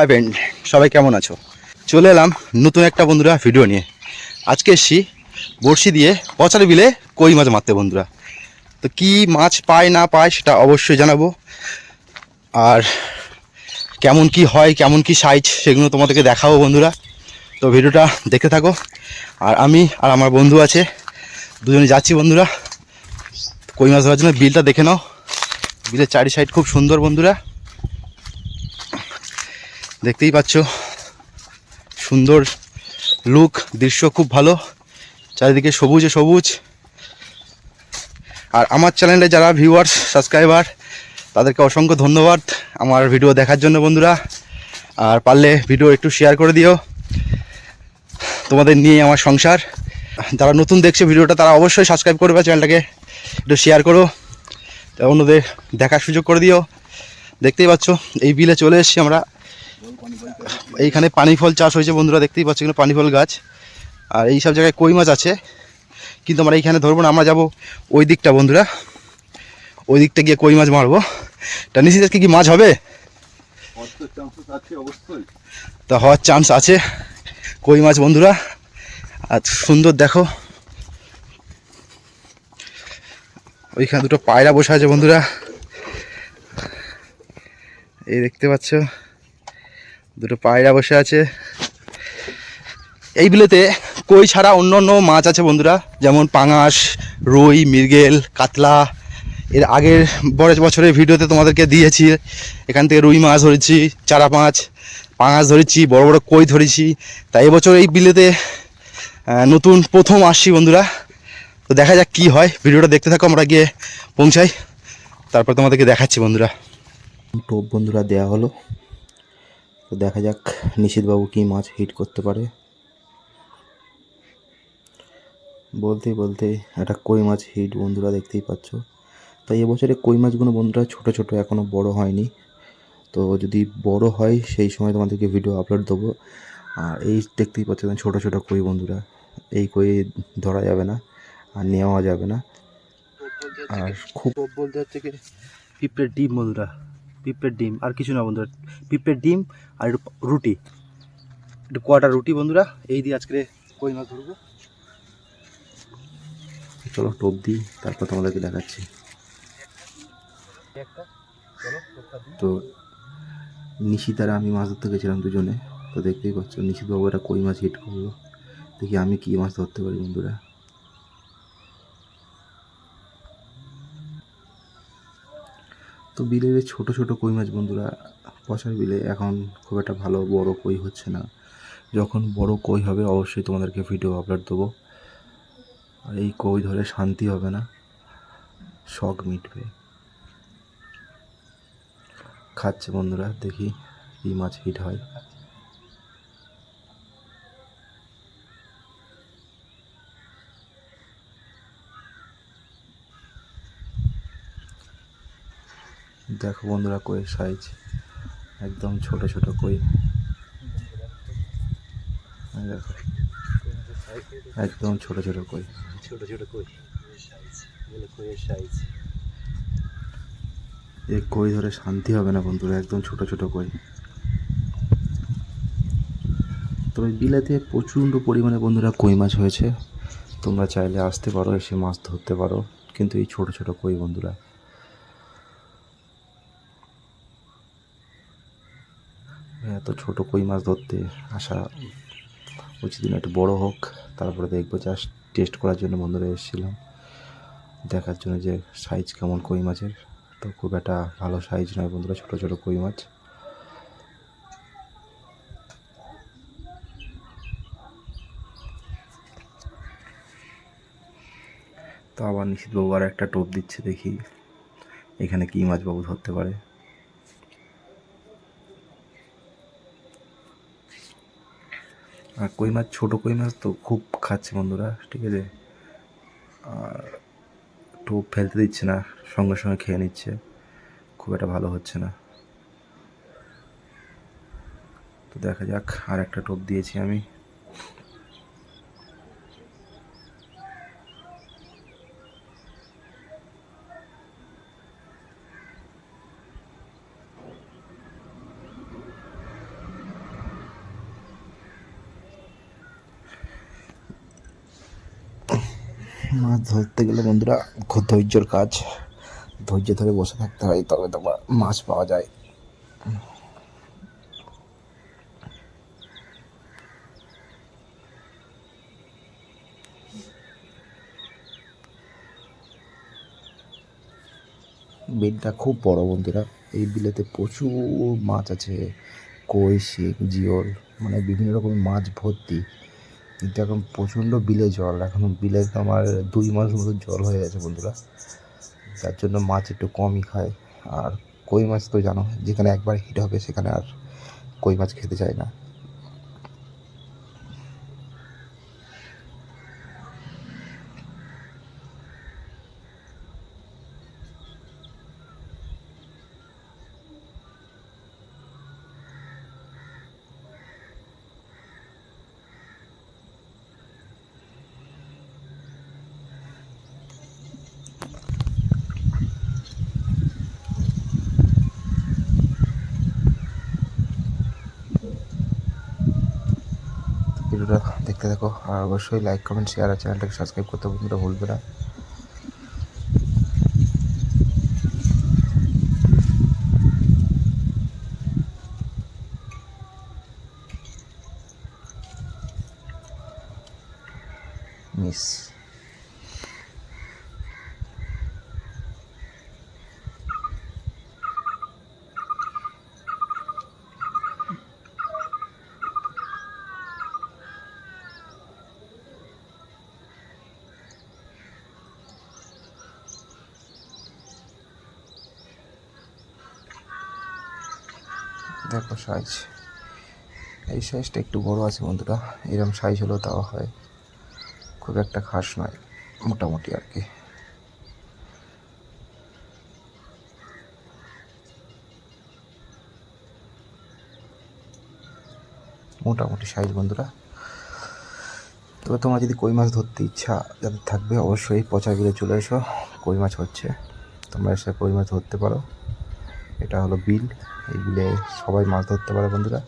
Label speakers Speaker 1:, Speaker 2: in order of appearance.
Speaker 1: Hi friend সবাই কেমন আছো? চলে এলাম নতুন একটা বন্ধুরা ভিডিও নিয়ে। আজকে এসছি বড়শি দিয়ে পচার বিলে কই মাছ মারতে বন্ধুরা। তো কি মাছ পায় না পায় সেটা অবশ্যই জানাব। আর কেমন কি হয়, কেমন কি সাইজ সেগুলো তোমাদেরকে দেখাবো বন্ধুরা। তো ভিডিওটা দেখতে থাকো। আর আমি আর আমার বন্ধু আছে, দুজনে যাচ্ছি বন্ধুরা। কই মাছ ধরার জন্য, বিলটা দেখে নাও। বিলের চারি সাইড খুব সুন্দর বন্ধুরা। দেখতেই পাচ্ছ। সুন্দর লুক দৃশ্য খুব ভালো। চারিদিকে সবুজে সবুজ। আর আমার চ্যানেলে যারা ভিউয়ার্স সাবস্ক্রাইবার তাদেরকে অসংখ্য ধন্যবাদ আমার ভিডিও দেখার জন্য বন্ধুরা। আর পারলে ভিডিও একটু শেয়ার করে দিও। তোমাদের নিয়ে আমার সংসার। যারা নতুন দেখছে ভিডিওটা তারা অবশ্যই সাবস্ক্রাইব করবে চ্যানেলটাকে একটু শেয়ার করো। অন্যদের দেখার সুযোগ করে দিও। দেখতেই পাচ্ছ, এই বিলে চলে এসেছি আমরা। এইখানে পানি ফল চাষ হয়েছে বন্ধুরা, দেখতেই পাচ্ছ এখানে পানি ফল গাছ। আর এই সব জায়গায় কই মাছ আছে? কিন্তু আমরা এইখানে ধরবো না, আমরা যাব ওই দিকটা বন্ধুরা। ওই দিকটা গিয়ে কই মাছ মারবো? তা নিশ্চিত আজকে কি মাছ হবে? তা হওয়ার চান্স আছে কই মাছ বন্ধুরা? আর সুন্দর দেখো। ওইখানে দুটো পায়রা বসে আছে বন্ধুরা। এই দেখতে পাচ্ছ। দুটো পায়রা বসে আছে। এই বিলেতে কই ছাড়া অন্য অন্য মাছ আছে বন্ধুরা? যেমন পাঙাশ, রুই, মৃগেল, কাতলা। এর আগের বড় বছরের ভিডিওতে তোমাদেরকে দিয়েছি। এখান থেকে রুই মাছ ধরেছি, চারা মাছ, পাঙাশ ধরেছি, বড় বড় কই ধরেছি। তাই এবছর এই বিলেতে নতুন প্রথম আসছি বন্ধুরা। তো দেখা যাক কি হয়। ভিডিওটা দেখতে থাকো, আমরা গিয়ে পৌঁছাই। তারপর তোমাদেরকে দেখাচ্ছি বন্ধুরা।
Speaker 2: টোপ বন্ধুরা, দেয়া হলো। তো দেখা যাক নিশীথবাবু কি মাছ হিট করতে পারে। বলতেই বলতে একটা কই মাছ হিট বন্ধুরা দেখতেই পাচ্ছ। তাই এবছরে কই মাছগুলো বন্ধুরা ছোট ছোট এখনও বড় হয়নি। তো যদি বড় হয় সেই সময় তোমাদেরকে ভিডিও আপলোড দেবো। আর এই দেখতেই পাচ্ছ ছোট ছোট কই বন্ধুরা। এই কই ধরা যাবে না আর নেওয়া যাবে না। আর খুব
Speaker 1: বলতে হচ্ছে কি পিঁপড়ের ডিম বন্ধুরা। পিঁপড়ের ডিম, আর কিছু না বন্ধুরা, পিঁপড়ের ডিম আর একটু রুটি। একটু কটা রুটি বন্ধুরা, এই দিয়ে আজকে কই মাছ ধরবো?
Speaker 2: চলো টোপ দিই, তারপর তোমাদেরকে দেখাচ্ছি। তো নিশিত আর আমি মাছ ধরতে গেছিলাম দুজনে, তো দেখতেই পাচ্ছ নিশিতবাবু একটা কই মাছ হিট করল। দেখি আমি কী মাছ ধরতে পারি বন্ধুরা। তো বিলের ছোট ছোট কই মাছ বন্ধুরা, পচার বিলে এখন খুব একটা ভালো বড় কই হচ্ছে না। যখন বড় কই হবে, অবশ্যই তোমাদেরকে ভিডিও আপলোড দেবো। আর এই কই ধরে শান্তি হবে না, শখ মিটবে। খাচ্ছে বন্ধুরা, দেখি কি মাছ হিট হয়। দেখো বন্ধুরা কইয়ের সাইজ একদম ছোট ছোট কই। দেখো। একদম ছোট ছোট কই।
Speaker 1: ছোট ছোট কই? কইয়ের সাইজ
Speaker 2: এই কই ধরে শান্তি হবে না বন্ধুরা একদম ছোট ছোট কই। তবে বিলাতে প্রচণ্ড পরিমাণে বন্ধুরা কই মাছ হয়েছে। তোমরা চাইলে আসতে পারো এসে মাছ ধরতে পারো। কিন্তু এই ছোট ছোট কই বন্ধুরা? এত ছোট কই মাছ ধরতে আসা উচিত না একটু বড় হোক। তারপরে দেখব জাস্ট টেস্ট করার জন্য বন্ধুরা এসেছিলাম। দেখার জন্য যে সাইজ কেমন কই মাছের। তো খুব একটা ভালো সাইজ নয় বন্ধুরা, ছোটো ছোটো কই মাছ। তো আবার নিশ্চিতবাবু আর একটা টোপ দিচ্ছে দেখি, এখানে কী মাছ বাবু ধরতে পারে। আর কই মাছ, ছোটো কই মাছ তো খুব খাচ্ছে বন্ধুরা, ঠিক আছে? আর টোপ ফেলতে দিচ্ছে না, সঙ্গে সঙ্গে খেয়ে নিচ্ছে। খুব একটা ভালো হচ্ছে না। তো দেখা যাক, আর একটা টোপ দিয়েছি আমি। মাছ ধরতে গেলে বন্ধুরা খুব ধৈর্যর কাজ। ধৈর্য ধরে বসে থাকতে হয়, তবে তোমার মাছ পাওয়া যায়। বিলটা খুব বড় বন্ধুরা। এই বিলেতে প্রচুর মাছ আছে। কই, শিং, জিওল মানে বিভিন্ন রকমের মাছ ভর্তি। কিন্তু এখন প্রচণ্ড বিলে জল। এখন বিলে তো আমার দুই মাস মতো জল হয়ে গেছে বন্ধুরা। যার জন্য মাছ একটু কমই খায়। আর কই মাছ তো জানো, যেখানে একবার হিট হবে সেখানে আর কই মাছ খেতে চায় না ভিডিওটা দেখতে থাকো আর অবশ্যই লাইক কমেন্ট শেয়ার আর চ্যানেলটাকে সাবস্ক্রাইব করতে বন্ধুরা ভুলবে না। মিস দেখো সাইজ এই সাইজটা একটু বড় আছে বন্ধুরা। এরকম সাইজ হলেও তাও হয়। খুব একটা খাস নয়, মোটামুটি আর কি। মোটামুটি সাইজ বন্ধুরা। তবে তোমার যদি কই মাছ ধরতে ইচ্ছা যাদের থাকবে, অবশ্যই পচা বিলে চলে এসো। কই মাছ হচ্ছে, তোমরা এসে কই মাছ ধরতে পারো। এটা হলো বিল। এই বিলে সবাই মাছ ধরতে পারে বন্ধুরা।